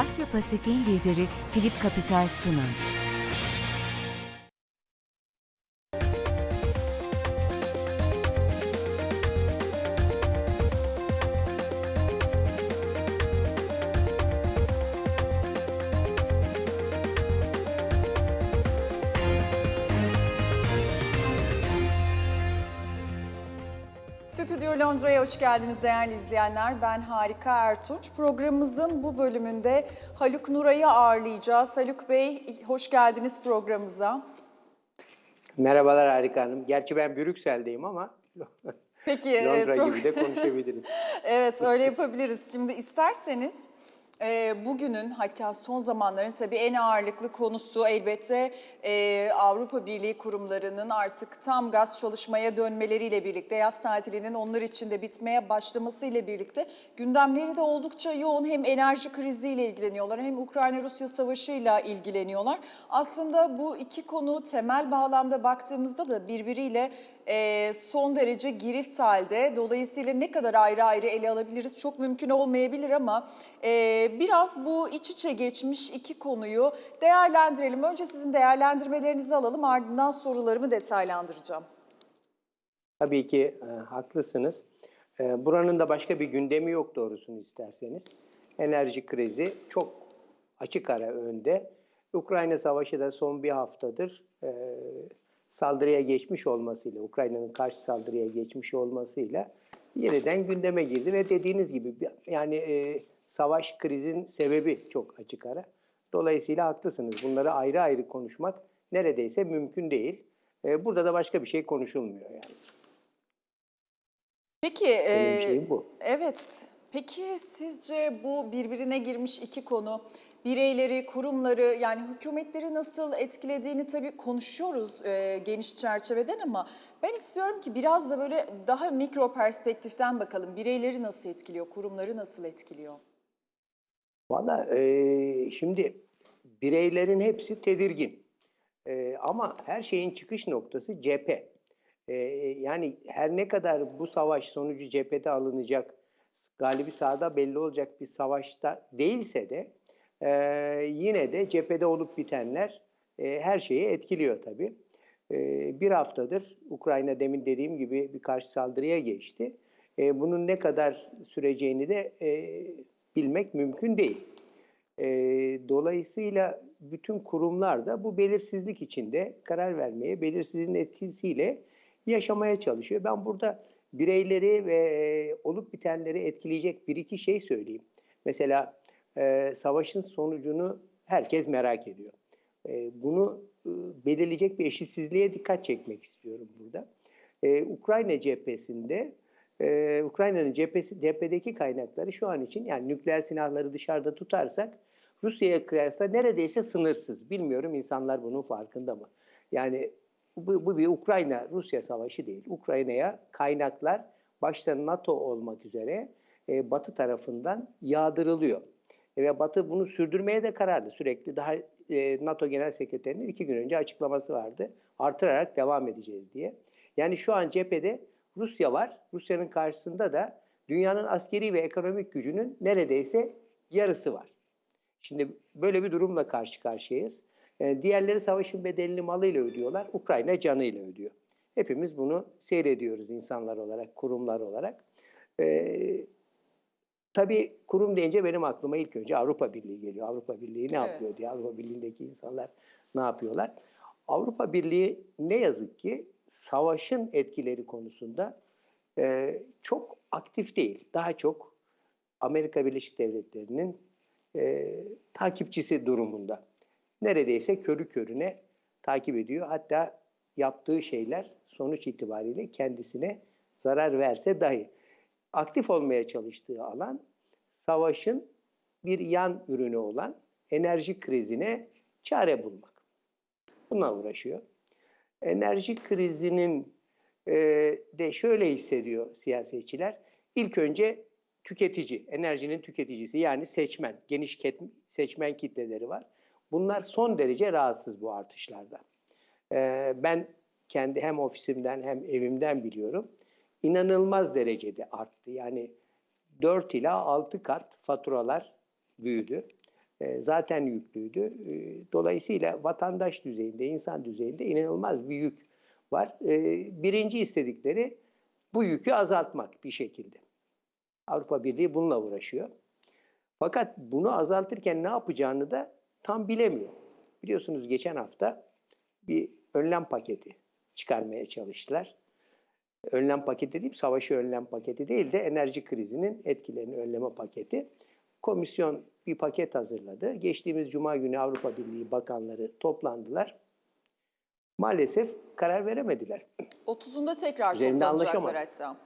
Asya Pasifik'in lideri Philip Capital sunar. Stüdyo Londra'ya hoş geldiniz değerli izleyenler. Ben Harika Ertunç. Programımızın bu bölümünde Haluk Nuray'ı ağırlayacağız. Haluk Bey hoş geldiniz programımıza. Merhabalar Harika Hanım. Gerçi ben Brüksel'deyim ama Peki, e, Londra pro- gibi de konuşabiliriz. evet öyle yapabiliriz. Şimdi isterseniz e, bugünün hatta son zamanların tabii en ağırlıklı konusu elbette e, Avrupa Birliği kurumlarının artık tam gaz çalışmaya dönmeleriyle birlikte yaz tatilinin onlar için de bitmeye başlamasıyla birlikte gündemleri de oldukça yoğun. Hem enerji kriziyle ilgileniyorlar hem Ukrayna-Rusya savaşıyla ilgileniyorlar. Aslında bu iki konu temel bağlamda baktığımızda da birbiriyle e, son derece girift halde. Dolayısıyla ne kadar ayrı ayrı ele alabiliriz çok mümkün olmayabilir ama e, biraz bu iç içe geçmiş iki konuyu değerlendirelim. Önce sizin değerlendirmelerinizi alalım ardından sorularımı detaylandıracağım. Tabii ki e, haklısınız. E, buranın da başka bir gündemi yok doğrusunu isterseniz. Enerji krizi çok açık ara önde. Ukrayna Savaşı da son bir haftadır e, saldırıya geçmiş olmasıyla, Ukrayna'nın karşı saldırıya geçmiş olmasıyla yeniden gündeme girdi ve dediğiniz gibi yani e, savaş krizin sebebi çok açık ara. Dolayısıyla haklısınız. Bunları ayrı ayrı konuşmak neredeyse mümkün değil. E, burada da başka bir şey konuşulmuyor yani. Peki, Benim e, şeyim bu. evet. Peki sizce bu birbirine girmiş iki konu bireyleri, kurumları yani hükümetleri nasıl etkilediğini tabii konuşuyoruz e, geniş çerçeveden ama ben istiyorum ki biraz da böyle daha mikro perspektiften bakalım. Bireyleri nasıl etkiliyor, kurumları nasıl etkiliyor? Valla e, şimdi bireylerin hepsi tedirgin. E, ama her şeyin çıkış noktası cephe. E, yani her ne kadar bu savaş sonucu cephede alınacak, galibi sahada belli olacak bir savaşta değilse de e, yine de cephede olup bitenler e, her şeyi etkiliyor tabii. E, bir haftadır Ukrayna demin dediğim gibi bir karşı saldırıya geçti. E, bunun ne kadar süreceğini de e, bilmek mümkün değil. E, dolayısıyla bütün kurumlar da bu belirsizlik içinde karar vermeye, belirsizliğin etkisiyle yaşamaya çalışıyor. Ben burada bireyleri ve e, olup bitenleri etkileyecek bir iki şey söyleyeyim. Mesela e, savaşın sonucunu herkes merak ediyor. E, bunu e, belirleyecek bir eşitsizliğe dikkat çekmek istiyorum burada. E, Ukrayna cephesinde ee, Ukrayna'nın cephesi, cephedeki kaynakları şu an için yani nükleer silahları dışarıda tutarsak Rusya'ya kıyasla neredeyse sınırsız. Bilmiyorum insanlar bunun farkında mı? Yani bu, bu bir Ukrayna-Rusya savaşı değil. Ukrayna'ya kaynaklar başta NATO olmak üzere e, Batı tarafından yağdırılıyor. E, ve Batı bunu sürdürmeye de kararlı. Sürekli daha e, NATO Genel Sekreterinin iki gün önce açıklaması vardı. Artırarak devam edeceğiz diye. Yani şu an cephede Rusya var. Rusya'nın karşısında da dünyanın askeri ve ekonomik gücünün neredeyse yarısı var. Şimdi böyle bir durumla karşı karşıyayız. Ee, diğerleri savaşın bedelini malıyla ödüyorlar. Ukrayna canıyla ödüyor. Hepimiz bunu seyrediyoruz insanlar olarak, kurumlar olarak. Ee, tabii kurum deyince benim aklıma ilk önce Avrupa Birliği geliyor. Avrupa Birliği ne Evet. yapıyor diye. Avrupa Birliği'ndeki insanlar ne yapıyorlar? Avrupa Birliği ne yazık ki savaşın etkileri konusunda e, çok aktif değil. Daha çok Amerika Birleşik Devletleri'nin e, takipçisi durumunda. Neredeyse körü körüne takip ediyor. Hatta yaptığı şeyler sonuç itibariyle kendisine zarar verse dahi. Aktif olmaya çalıştığı alan savaşın bir yan ürünü olan enerji krizine çare bulmak. Bununla uğraşıyor enerji krizinin e, de şöyle hissediyor siyasetçiler. İlk önce tüketici, enerjinin tüketicisi yani seçmen, geniş ket, seçmen kitleleri var. Bunlar son derece rahatsız bu artışlardan. E, ben kendi hem ofisimden hem evimden biliyorum. İnanılmaz derecede arttı. Yani 4 ila 6 kat faturalar büyüdü. e, zaten yüklüydü. E, dolayısıyla vatandaş düzeyinde, insan düzeyinde inanılmaz bir yük var. E, birinci istedikleri bu yükü azaltmak bir şekilde. Avrupa Birliği bununla uğraşıyor. Fakat bunu azaltırken ne yapacağını da tam bilemiyor. Biliyorsunuz geçen hafta bir önlem paketi çıkarmaya çalıştılar. Önlem paketi değil, savaşı önlem paketi değil de enerji krizinin etkilerini önleme paketi. Komisyon bir paket hazırladı. Geçtiğimiz Cuma günü Avrupa Birliği bakanları toplandılar. Maalesef karar veremediler. 30'unda tekrar Üzerinde toplanacaklar hatta.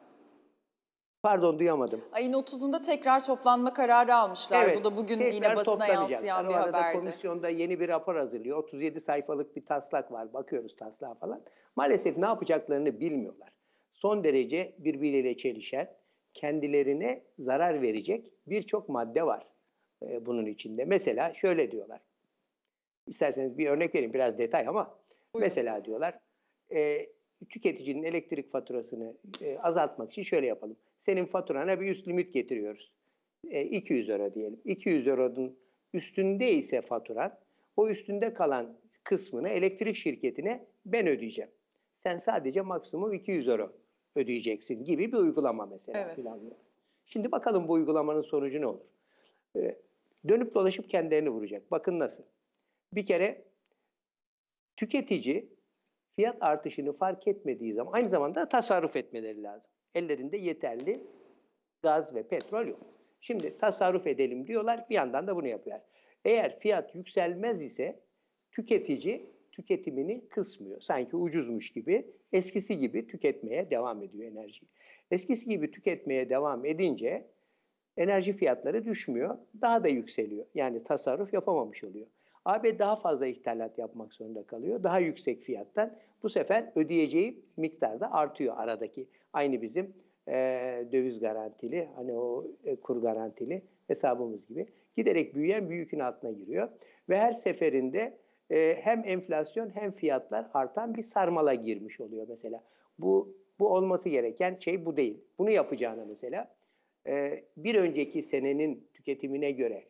Pardon duyamadım. Ayın 30'unda tekrar toplanma kararı almışlar. Bu da bugün yine basına yansıyan bir haberdi. komisyonda yeni bir rapor hazırlıyor. 37 sayfalık bir taslak var. Bakıyoruz taslağa falan. Maalesef ne yapacaklarını bilmiyorlar. Son derece birbiriyle çelişen, kendilerine zarar verecek birçok madde var e, bunun içinde. Mesela şöyle diyorlar. İsterseniz bir örnek vereyim biraz detay ama Buyurun. mesela diyorlar e, tüketicinin elektrik faturasını e, azaltmak için şöyle yapalım. Senin faturana bir üst limit getiriyoruz. E, 200 euro diyelim. 200 euronun üstünde ise faturan o üstünde kalan kısmını elektrik şirketine ben ödeyeceğim. Sen sadece maksimum 200 euro ödeyeceksin gibi bir uygulama mesela. Evet. filan diyor. Şimdi bakalım bu uygulamanın sonucu ne olur? E, dönüp dolaşıp kendilerini vuracak. Bakın nasıl. Bir kere tüketici fiyat artışını fark etmediği zaman aynı zamanda tasarruf etmeleri lazım. Ellerinde yeterli gaz ve petrol yok. Şimdi tasarruf edelim diyorlar, bir yandan da bunu yapıyorlar. Eğer fiyat yükselmez ise tüketici tüketimini kısmıyor. Sanki ucuzmuş gibi, eskisi gibi tüketmeye devam ediyor enerjiyi. Eskisi gibi tüketmeye devam edince enerji fiyatları düşmüyor, daha da yükseliyor. Yani tasarruf yapamamış oluyor. AB daha fazla ithalat yapmak zorunda kalıyor. Daha yüksek fiyattan bu sefer ödeyeceği miktar da artıyor aradaki. Aynı bizim e, döviz garantili, hani o e, kur garantili hesabımız gibi. Giderek büyüyen bir yükün altına giriyor. Ve her seferinde e, hem enflasyon hem fiyatlar artan bir sarmala girmiş oluyor mesela. Bu, bu olması gereken şey bu değil. Bunu yapacağına mesela e, bir önceki senenin tüketimine göre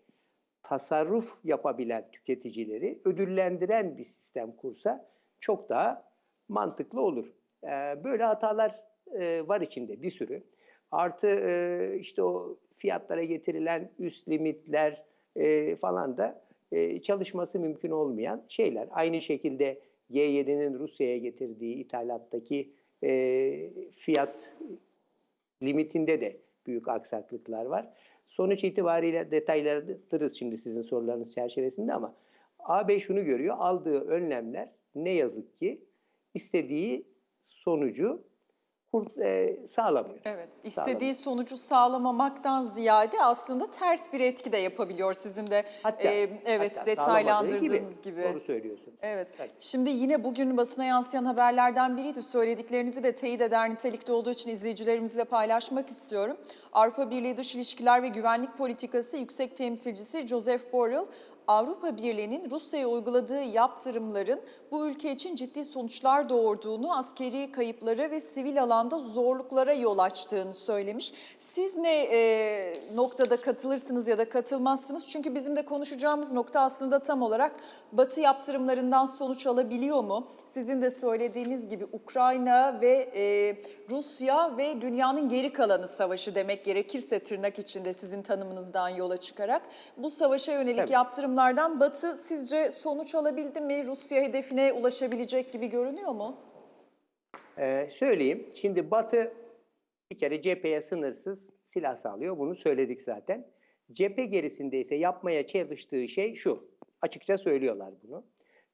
tasarruf yapabilen tüketicileri ödüllendiren bir sistem kursa çok daha mantıklı olur. Ee, Böyle hatalar e, var içinde bir sürü. Artı e, işte o fiyatlara getirilen üst limitler e, falan da e, çalışması mümkün olmayan şeyler. Aynı şekilde G7'nin Rusya'ya getirdiği ithalattaki e, fiyat limitinde de büyük aksaklıklar var. Sonuç itibariyle detaylarız şimdi sizin sorularınız çerçevesinde ama AB şunu görüyor, aldığı önlemler ne yazık ki istediği sonucu kur- e, sağlamıyor. Evet, istediği sonucu sağlamamaktan ziyade aslında ters bir etki de yapabiliyor sizin de Hatta, e, evet hatta detaylandırdığınız sağlamadığı gibi. Doğru söylüyorsun. Evet. Tabii. Şimdi yine bugün basına yansıyan haberlerden biriydi. Söylediklerinizi de teyit eder nitelikte olduğu için izleyicilerimizle paylaşmak istiyorum. Avrupa Birliği Dış İlişkiler ve Güvenlik Politikası Yüksek Temsilcisi Joseph Borrell, Avrupa Birliği'nin Rusya'ya uyguladığı yaptırımların bu ülke için ciddi sonuçlar doğurduğunu, askeri kayıplara ve sivil alanda zorluklara yol açtığını söylemiş. Siz ne e, noktada katılırsınız ya da katılmazsınız? Çünkü bizim de konuşacağımız nokta aslında tam olarak Batı yaptırımlarından sonuç alabiliyor mu? Sizin de söylediğiniz gibi Ukrayna ve e, Rusya ve dünyanın geri kalanı savaşı demek gerekirse tırnak içinde sizin tanımınızdan yola çıkarak bu savaşa yönelik Tabii. Yaptırımlardan Batı sizce sonuç alabildi mi? Rusya hedefine ulaşabilecek gibi görünüyor mu? Ee, söyleyeyim. Şimdi Batı bir kere cepheye sınırsız silah sağlıyor. Bunu söyledik zaten. Cephe gerisinde ise yapmaya çalıştığı şey şu. Açıkça söylüyorlar bunu.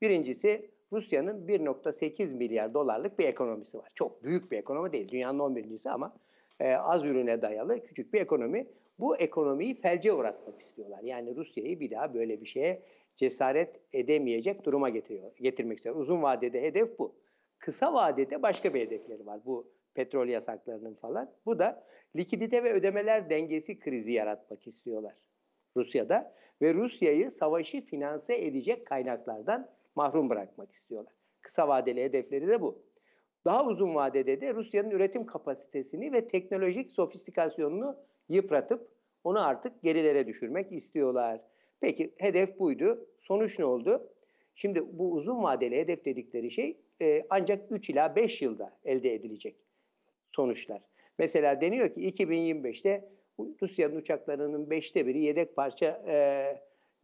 Birincisi Rusya'nın 1.8 milyar dolarlık bir ekonomisi var. Çok büyük bir ekonomi değil. Dünyanın 11.si ama e, az ürüne dayalı küçük bir ekonomi. Bu ekonomiyi felce uğratmak istiyorlar. Yani Rusya'yı bir daha böyle bir şeye cesaret edemeyecek duruma getiriyor, getirmek istiyorlar. Uzun vadede hedef bu. Kısa vadede başka bir hedefleri var. Bu petrol yasaklarının falan. Bu da likidite ve ödemeler dengesi krizi yaratmak istiyorlar Rusya'da ve Rusya'yı savaşı finanse edecek kaynaklardan mahrum bırakmak istiyorlar. Kısa vadeli hedefleri de bu. Daha uzun vadede de Rusya'nın üretim kapasitesini ve teknolojik sofistikasyonunu yıpratıp onu artık gerilere düşürmek istiyorlar. Peki hedef buydu. Sonuç ne oldu? Şimdi bu uzun vadeli hedef dedikleri şey e, ancak 3 ila 5 yılda elde edilecek sonuçlar. Mesela deniyor ki 2025'te Rusya'nın uçaklarının beşte biri yedek parça e,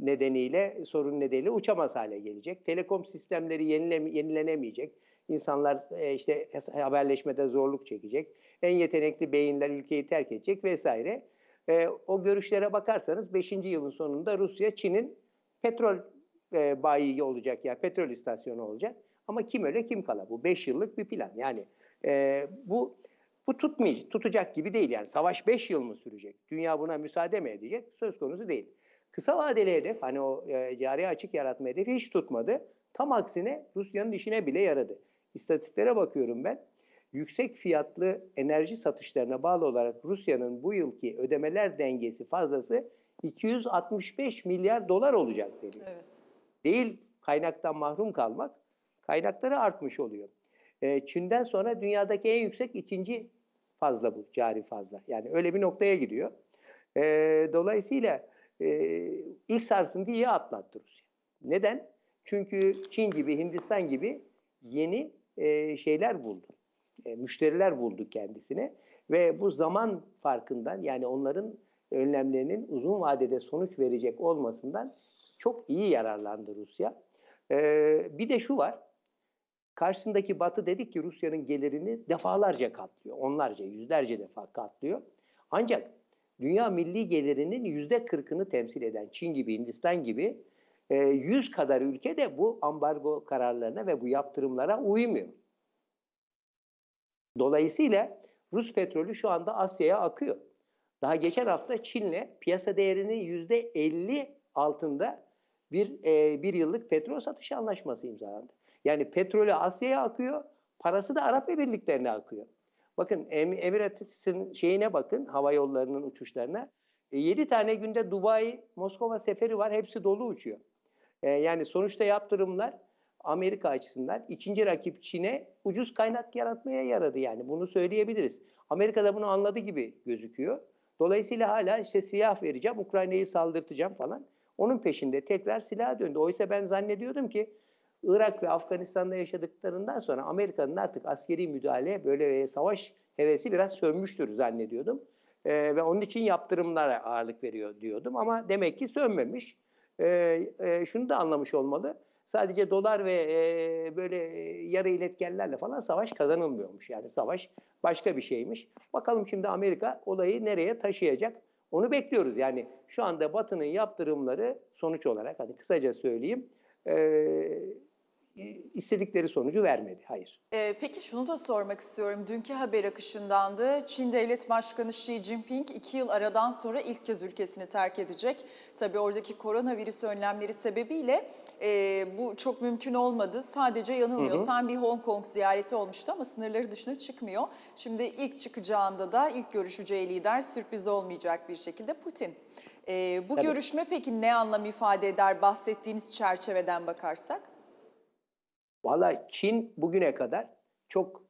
nedeniyle, sorun nedeniyle uçamaz hale gelecek. Telekom sistemleri yenileme, yenilenemeyecek. İnsanlar e, işte haberleşmede zorluk çekecek. En yetenekli beyinler ülkeyi terk edecek vesaire. E, o görüşlere bakarsanız 5. yılın sonunda Rusya Çin'in petrol e, bayi olacak ya petrol istasyonu olacak. Ama kim öyle kim kala bu 5 yıllık bir plan. Yani e, bu bu tutmayacak, tutacak gibi değil yani. Savaş 5 yıl mı sürecek? Dünya buna müsaade mi edecek? Söz konusu değil. Kısa vadeli hedef hani o e, cari açık yaratma hedefi hiç tutmadı. Tam aksine Rusya'nın işine bile yaradı. İstatistiklere bakıyorum ben. Yüksek fiyatlı enerji satışlarına bağlı olarak Rusya'nın bu yılki ödemeler dengesi fazlası 265 milyar dolar olacak deniyor Evet. değil kaynaktan mahrum kalmak, kaynakları artmış oluyor. Ee, Çin'den sonra dünyadaki en yüksek ikinci fazla bu, cari fazla. Yani öyle bir noktaya gidiyor. Ee, dolayısıyla e, ilk sarsıntıyı iyi atlattı Rusya. Neden? Çünkü Çin gibi, Hindistan gibi yeni e, şeyler buldu. E, müşteriler buldu kendisine ve bu zaman farkından yani onların önlemlerinin uzun vadede sonuç verecek olmasından çok iyi yararlandı Rusya. Ee, bir de şu var. Karşısındaki Batı dedik ki Rusya'nın gelirini defalarca katlıyor. Onlarca, yüzlerce defa katlıyor. Ancak dünya milli gelirinin yüzde kırkını temsil eden Çin gibi, Hindistan gibi e, 100 kadar ülke de bu ambargo kararlarına ve bu yaptırımlara uymuyor. Dolayısıyla Rus petrolü şu anda Asya'ya akıyor. Daha geçen hafta Çin'le piyasa değerinin yüzde 50 altında bir e, bir yıllık petrol satışı anlaşması imzalandı. Yani petrolü Asya'ya akıyor, parası da Arap Emirlikleri'ne akıyor. Bakın Em- Emirates'in şeyine bakın, hava yollarının uçuşlarına. 7 tane günde Dubai, Moskova seferi var, hepsi dolu uçuyor. E, yani sonuçta yaptırımlar Amerika açısından ikinci rakip Çin'e ucuz kaynak yaratmaya yaradı yani bunu söyleyebiliriz. Amerika da bunu anladı gibi gözüküyor. Dolayısıyla hala işte silah vereceğim, Ukrayna'yı saldırtacağım falan. Onun peşinde tekrar silaha döndü. Oysa ben zannediyordum ki Irak ve Afganistan'da yaşadıklarından sonra Amerika'nın artık askeri müdahale böyle e, savaş hevesi biraz sönmüştür zannediyordum. Ee, ve onun için yaptırımlara ağırlık veriyor diyordum ama demek ki sönmemiş. Ee, e, şunu da anlamış olmalı. Sadece dolar ve e, böyle e, yarı iletkenlerle falan savaş kazanılmıyormuş. Yani savaş başka bir şeymiş. Bakalım şimdi Amerika olayı nereye taşıyacak? Onu bekliyoruz. Yani şu anda Batı'nın yaptırımları sonuç olarak hani kısaca söyleyeyim e, istedikleri sonucu vermedi. Hayır. Ee, peki şunu da sormak istiyorum. Dünkü haber akışındandı. Çin Devlet Başkanı Xi Jinping iki yıl aradan sonra ilk kez ülkesini terk edecek. Tabii oradaki koronavirüs önlemleri sebebiyle e, bu çok mümkün olmadı. Sadece yanılmıyorsam bir Hong Kong ziyareti olmuştu ama sınırları dışına çıkmıyor. Şimdi ilk çıkacağında da ilk görüşeceği lider sürpriz olmayacak bir şekilde Putin. Ee, bu Tabii. görüşme peki ne anlam ifade eder bahsettiğiniz çerçeveden bakarsak? Valla Çin bugüne kadar çok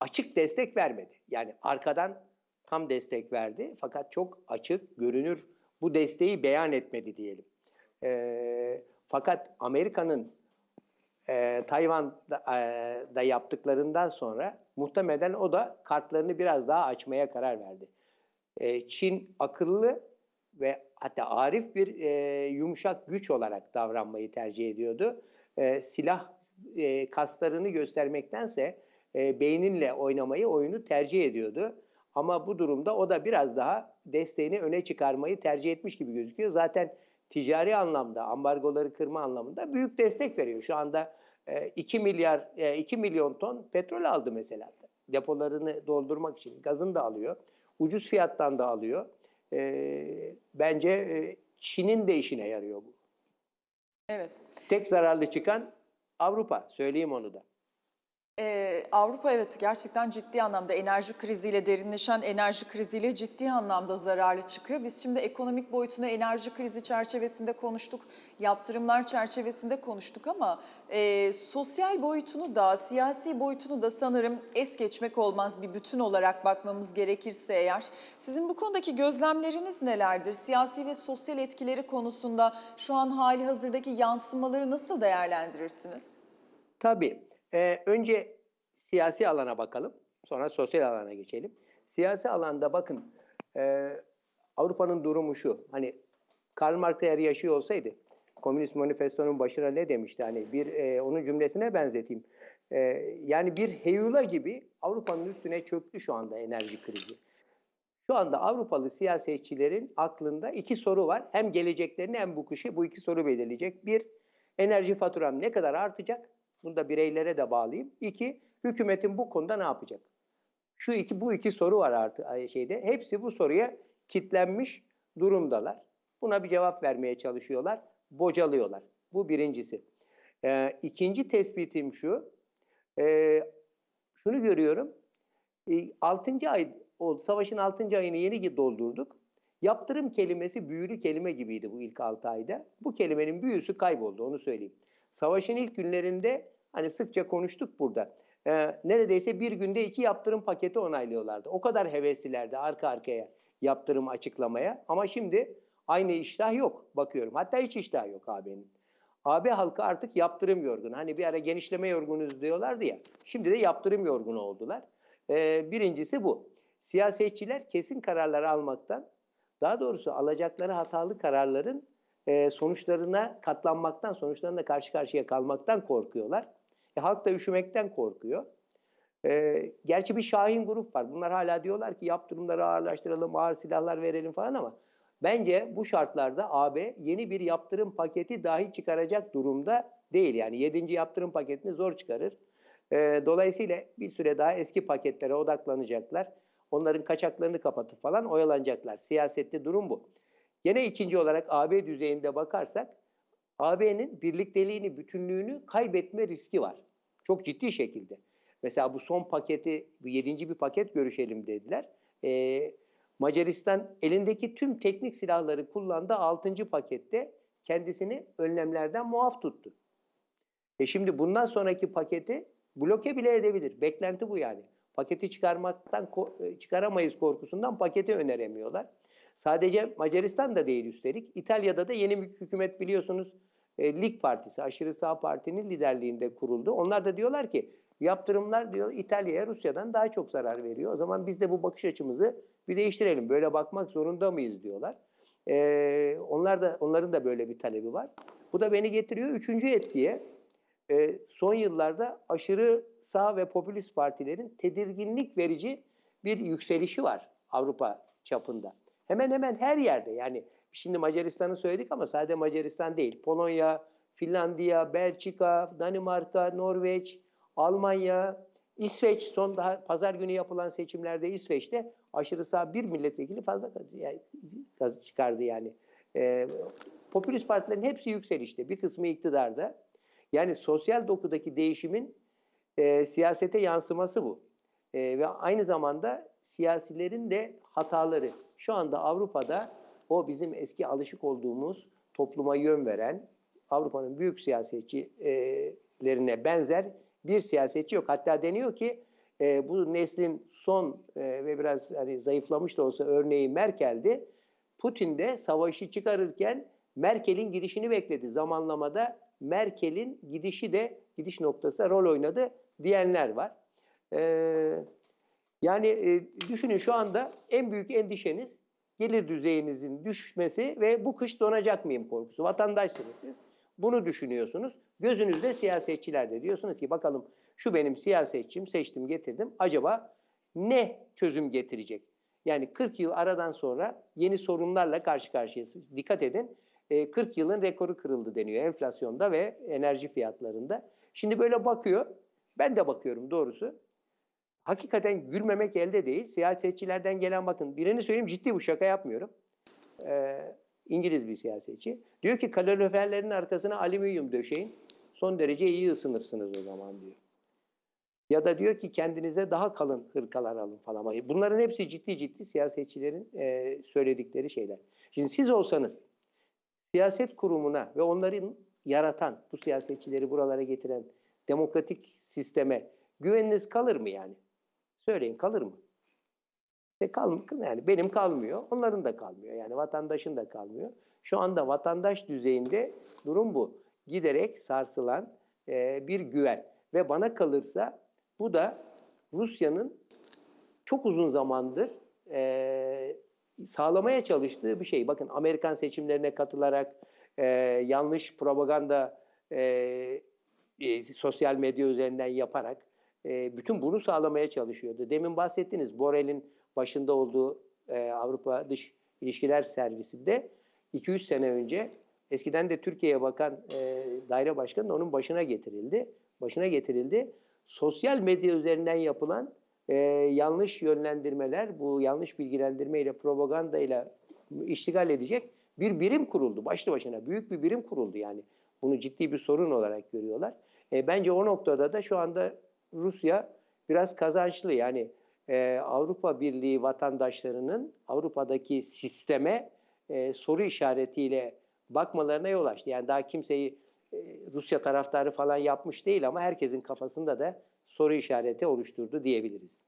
açık destek vermedi. Yani arkadan tam destek verdi fakat çok açık, görünür bu desteği beyan etmedi diyelim. Ee, fakat Amerika'nın e, Tayvan'da e, da yaptıklarından sonra muhtemelen o da kartlarını biraz daha açmaya karar verdi. E, Çin akıllı ve hatta arif bir e, yumuşak güç olarak davranmayı tercih ediyordu. E, silah e, kaslarını göstermektense e, beyninle oynamayı, oyunu tercih ediyordu. Ama bu durumda o da biraz daha desteğini öne çıkarmayı tercih etmiş gibi gözüküyor. Zaten ticari anlamda, ambargoları kırma anlamında büyük destek veriyor. Şu anda e, 2 milyar, e, 2 milyon ton petrol aldı mesela. Depolarını doldurmak için gazını da alıyor. Ucuz fiyattan da alıyor. E, bence e, Çin'in de işine yarıyor bu. Evet. Tek zararlı çıkan Avrupa. Söyleyeyim onu da. Ee, Avrupa evet gerçekten ciddi anlamda enerji kriziyle derinleşen enerji kriziyle ciddi anlamda zararlı çıkıyor. Biz şimdi ekonomik boyutunu enerji krizi çerçevesinde konuştuk, yaptırımlar çerçevesinde konuştuk ama e, sosyal boyutunu da siyasi boyutunu da sanırım es geçmek olmaz bir bütün olarak bakmamız gerekirse eğer. Sizin bu konudaki gözlemleriniz nelerdir? Siyasi ve sosyal etkileri konusunda şu an hali hazırdaki yansımaları nasıl değerlendirirsiniz? Tabii. Ee, önce siyasi alana bakalım. Sonra sosyal alana geçelim. Siyasi alanda bakın e, Avrupa'nın durumu şu. Hani Karl Marx eğer yaşıyor olsaydı Komünist Manifesto'nun başına ne demişti? Hani bir e, onun cümlesine benzeteyim. E, yani bir heyula gibi Avrupa'nın üstüne çöktü şu anda enerji krizi. Şu anda Avrupalı siyasetçilerin aklında iki soru var. Hem geleceklerini hem bu kışı bu iki soru belirleyecek. Bir, enerji faturam ne kadar artacak? Bunu da bireylere de bağlayayım. İki, hükümetin bu konuda ne yapacak? Şu iki, bu iki soru var artık şeyde. Hepsi bu soruya kitlenmiş durumdalar. Buna bir cevap vermeye çalışıyorlar, bocalıyorlar. Bu birincisi. Ee, ikinci tespitim şu. Ee, şunu görüyorum. 6. ay o savaşın 6. ayını yeni doldurduk. Yaptırım kelimesi büyülü kelime gibiydi bu ilk 6 ayda. Bu kelimenin büyüsü kayboldu onu söyleyeyim. Savaşın ilk günlerinde hani sıkça konuştuk burada. Ee, neredeyse bir günde iki yaptırım paketi onaylıyorlardı. O kadar heveslilerdi arka arkaya yaptırım açıklamaya. Ama şimdi aynı iştah yok bakıyorum. Hatta hiç iştah yok AB'nin. AB halkı artık yaptırım yorgunu. Hani bir ara genişleme yorgunuz diyorlardı ya. Şimdi de yaptırım yorgunu oldular. Ee, birincisi bu. Siyasetçiler kesin kararlar almaktan, daha doğrusu alacakları hatalı kararların e, sonuçlarına katlanmaktan, sonuçlarına karşı karşıya kalmaktan korkuyorlar. E, halk da üşümekten korkuyor. E, gerçi bir Şahin grup var. Bunlar hala diyorlar ki yaptırımları ağırlaştıralım, ağır silahlar verelim falan ama bence bu şartlarda AB yeni bir yaptırım paketi dahi çıkaracak durumda değil. Yani 7. yaptırım paketini zor çıkarır. E, dolayısıyla bir süre daha eski paketlere odaklanacaklar. Onların kaçaklarını kapatıp falan oyalanacaklar. Siyasette durum bu. Yine ikinci olarak AB düzeyinde bakarsak AB'nin birlikteliğini, bütünlüğünü kaybetme riski var. Çok ciddi şekilde. Mesela bu son paketi, bu yedinci bir paket görüşelim dediler. Ee, Macaristan elindeki tüm teknik silahları kullandı. Altıncı pakette kendisini önlemlerden muaf tuttu. E şimdi bundan sonraki paketi bloke bile edebilir. Beklenti bu yani. Paketi çıkarmaktan e, çıkaramayız korkusundan paketi öneremiyorlar. Sadece Macaristan da değil üstelik. İtalya'da da yeni bir hükümet biliyorsunuz e, Lig Partisi, aşırı sağ partinin liderliğinde kuruldu. Onlar da diyorlar ki yaptırımlar diyor İtalya'ya Rusya'dan daha çok zarar veriyor. O zaman biz de bu bakış açımızı bir değiştirelim. Böyle bakmak zorunda mıyız diyorlar. E, onlar da onların da böyle bir talebi var. Bu da beni getiriyor üçüncü etkiye. E, son yıllarda aşırı sağ ve popülist partilerin tedirginlik verici bir yükselişi var Avrupa çapında. Hemen hemen her yerde yani şimdi Macaristan'ı söyledik ama sadece Macaristan değil. Polonya, Finlandiya, Belçika, Danimarka, Norveç, Almanya, İsveç son daha pazar günü yapılan seçimlerde İsveç'te aşırı sağ bir milletvekili fazla kazı çıkardı yani. Ee, popülist partilerin hepsi yükselişte. Bir kısmı iktidarda. Yani sosyal dokudaki değişimin e, siyasete yansıması bu. E, ve aynı zamanda siyasilerin de hataları. Şu anda Avrupa'da o bizim eski alışık olduğumuz topluma yön veren Avrupa'nın büyük siyasetçilerine benzer bir siyasetçi yok. Hatta deniyor ki e, bu neslin son e, ve biraz hani zayıflamış da olsa örneği Merkel'di. Putin de savaşı çıkarırken Merkel'in gidişini bekledi. Zamanlamada Merkel'in gidişi de gidiş noktasında rol oynadı diyenler var. Ee, yani e, düşünün şu anda en büyük endişeniz gelir düzeyinizin düşmesi ve bu kış donacak mıyım korkusu. Vatandaşsınız siz. Bunu düşünüyorsunuz. Gözünüzde siyasetçilerde diyorsunuz ki bakalım şu benim siyasetçim seçtim getirdim. Acaba ne çözüm getirecek? Yani 40 yıl aradan sonra yeni sorunlarla karşı karşıyasınız. Dikkat edin 40 yılın rekoru kırıldı deniyor enflasyonda ve enerji fiyatlarında. Şimdi böyle bakıyor. Ben de bakıyorum doğrusu. Hakikaten gülmemek elde değil. Siyasetçilerden gelen bakın birini söyleyeyim ciddi bu şaka yapmıyorum. Ee, İngiliz bir siyasetçi. Diyor ki kaloriferlerin arkasına alüminyum döşeyin. Son derece iyi ısınırsınız o zaman diyor. Ya da diyor ki kendinize daha kalın hırkalar alın falan. Bunların hepsi ciddi ciddi siyasetçilerin e, söyledikleri şeyler. Şimdi siz olsanız siyaset kurumuna ve onların yaratan, bu siyasetçileri buralara getiren demokratik sisteme güveniniz kalır mı yani? Söyleyin kalır mı? İşte kal, yani benim kalmıyor, onların da kalmıyor. Yani vatandaşın da kalmıyor. Şu anda vatandaş düzeyinde durum bu. Giderek sarsılan e, bir güven. Ve bana kalırsa bu da Rusya'nın çok uzun zamandır e, sağlamaya çalıştığı bir şey. Bakın Amerikan seçimlerine katılarak e, yanlış propaganda e, e, sosyal medya üzerinden yaparak e, bütün bunu sağlamaya çalışıyordu. Demin bahsettiniz Borrell'in başında olduğu e, Avrupa Dış İlişkiler Servisi'nde 2-3 sene önce eskiden de Türkiye'ye bakan e, daire başkanı da onun başına getirildi. Başına getirildi. Sosyal medya üzerinden yapılan e, yanlış yönlendirmeler, bu yanlış bilgilendirmeyle, propagandayla iştigal edecek bir birim kuruldu. Başlı başına büyük bir birim kuruldu yani. Bunu ciddi bir sorun olarak görüyorlar. E, bence o noktada da şu anda Rusya biraz kazançlı. Yani e, Avrupa Birliği vatandaşlarının Avrupa'daki sisteme e, soru işaretiyle bakmalarına yol açtı. Yani daha kimseyi e, Rusya taraftarı falan yapmış değil ama herkesin kafasında da soru işareti oluşturdu diyebiliriz.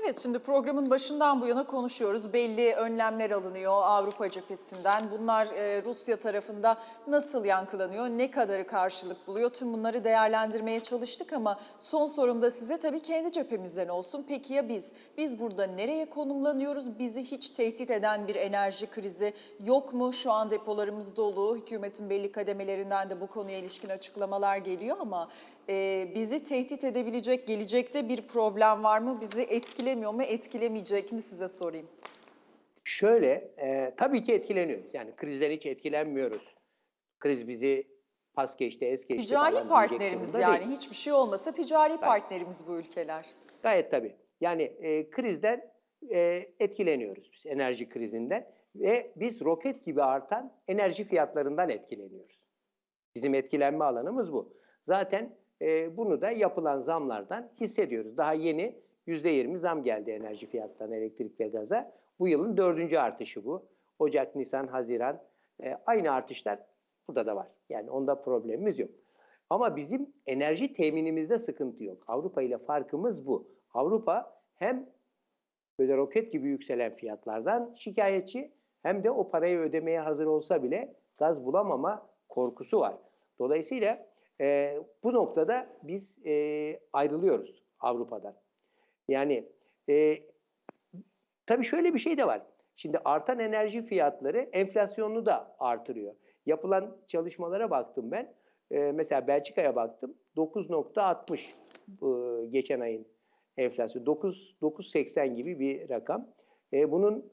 Evet şimdi programın başından bu yana konuşuyoruz. Belli önlemler alınıyor Avrupa cephesinden. Bunlar e, Rusya tarafında nasıl yankılanıyor, ne kadarı karşılık buluyor? Tüm bunları değerlendirmeye çalıştık ama son sorum da size tabii kendi cephemizden olsun. Peki ya biz? Biz burada nereye konumlanıyoruz? Bizi hiç tehdit eden bir enerji krizi yok mu? Şu an depolarımız dolu. Hükümetin belli kademelerinden de bu konuya ilişkin açıklamalar geliyor ama e, bizi tehdit edebilecek gelecekte bir problem var mı? Bizi etkilemiyor mu, etkilemeyecek mi size sorayım. Şöyle, e, tabii ki etkileniyoruz. Yani krizden hiç etkilenmiyoruz. Kriz bizi pas geçti, es geçti Ticari partnerimiz yani değil. hiçbir şey olmasa ticari partnerimiz bu ülkeler. Gayet tabii. Yani e, krizden e, etkileniyoruz biz, enerji krizinden. Ve biz roket gibi artan enerji fiyatlarından etkileniyoruz. Bizim etkilenme alanımız bu. Zaten e, bunu da yapılan zamlardan hissediyoruz. Daha yeni %20 zam geldi enerji fiyatlarına, elektrik ve gaza. Bu yılın dördüncü artışı bu. Ocak, Nisan, Haziran e, aynı artışlar burada da var. Yani onda problemimiz yok. Ama bizim enerji teminimizde sıkıntı yok. Avrupa ile farkımız bu. Avrupa hem böyle roket gibi yükselen fiyatlardan şikayetçi hem de o parayı ödemeye hazır olsa bile gaz bulamama korkusu var. Dolayısıyla e, bu noktada biz e, ayrılıyoruz Avrupa'dan. Yani e, tabii şöyle bir şey de var. Şimdi artan enerji fiyatları enflasyonunu da artırıyor. Yapılan çalışmalara baktım ben. E, mesela Belçika'ya baktım. 9.60 e, geçen ayın enflasyonu. 9 9.80 gibi bir rakam. E, bunun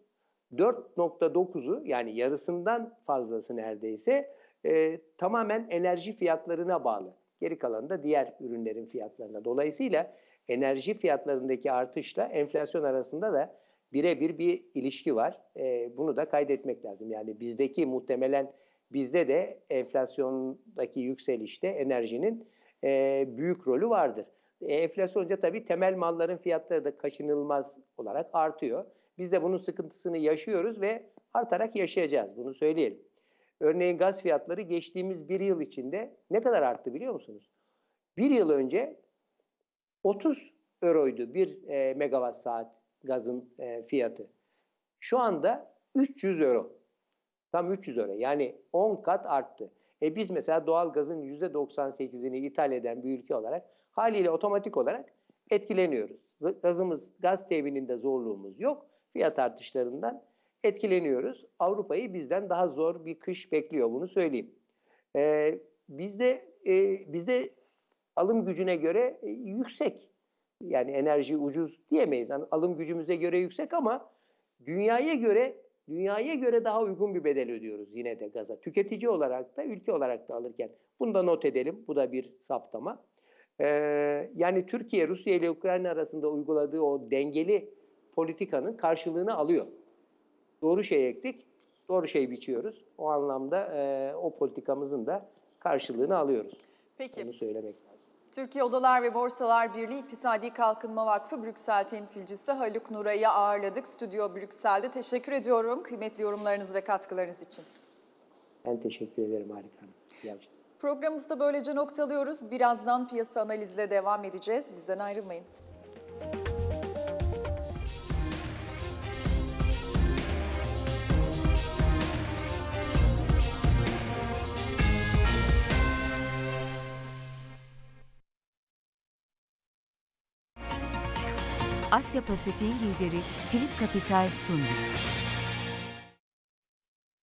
4.9'u yani yarısından fazlası neredeyse e, tamamen enerji fiyatlarına bağlı. Geri kalanı da diğer ürünlerin fiyatlarına. Dolayısıyla enerji fiyatlarındaki artışla enflasyon arasında da birebir bir ilişki var. E, bunu da kaydetmek lazım. Yani bizdeki muhtemelen bizde de enflasyondaki yükselişte enerjinin e, büyük rolü vardır. E, enflasyon tabii temel malların fiyatları da kaçınılmaz olarak artıyor. Biz de bunun sıkıntısını yaşıyoruz ve artarak yaşayacağız. Bunu söyleyelim. Örneğin gaz fiyatları geçtiğimiz bir yıl içinde ne kadar arttı biliyor musunuz? Bir yıl önce 30 euroydu bir e, megawatt saat gazın e, fiyatı. Şu anda 300 euro. Tam 300 euro. Yani 10 kat arttı. E biz mesela doğal gazın %98'ini ithal eden bir ülke olarak haliyle otomatik olarak etkileniyoruz. Gazımız, gaz temininde zorluğumuz yok. Fiyat artışlarından etkileniyoruz. Avrupa'yı bizden daha zor bir kış bekliyor bunu söyleyeyim. Ee, bizde e, bizde alım gücüne göre e, yüksek. Yani enerji ucuz diyemeyiz. Yani alım gücümüze göre yüksek ama dünyaya göre dünyaya göre daha uygun bir bedel ödüyoruz yine de gaza. Tüketici olarak da ülke olarak da alırken. Bunu da not edelim. Bu da bir saptama. Ee, yani Türkiye, Rusya ile Ukrayna arasında uyguladığı o dengeli politikanın karşılığını alıyor. Doğru şey ektik, doğru şey biçiyoruz. O anlamda e, o politikamızın da karşılığını alıyoruz. Peki. Bunu söylemek. Türkiye Odalar ve Borsalar Birliği İktisadi Kalkınma Vakfı Brüksel temsilcisi Haluk Nuray'ı ağırladık. Stüdyo Brüksel'de. Teşekkür ediyorum kıymetli yorumlarınız ve katkılarınız için. Ben teşekkür ederim harika. Hanım. Programımızda böylece noktalıyoruz. Birazdan piyasa analizle devam edeceğiz. Bizden ayrılmayın. Asya Pasifik lideri Philip Capital sundu.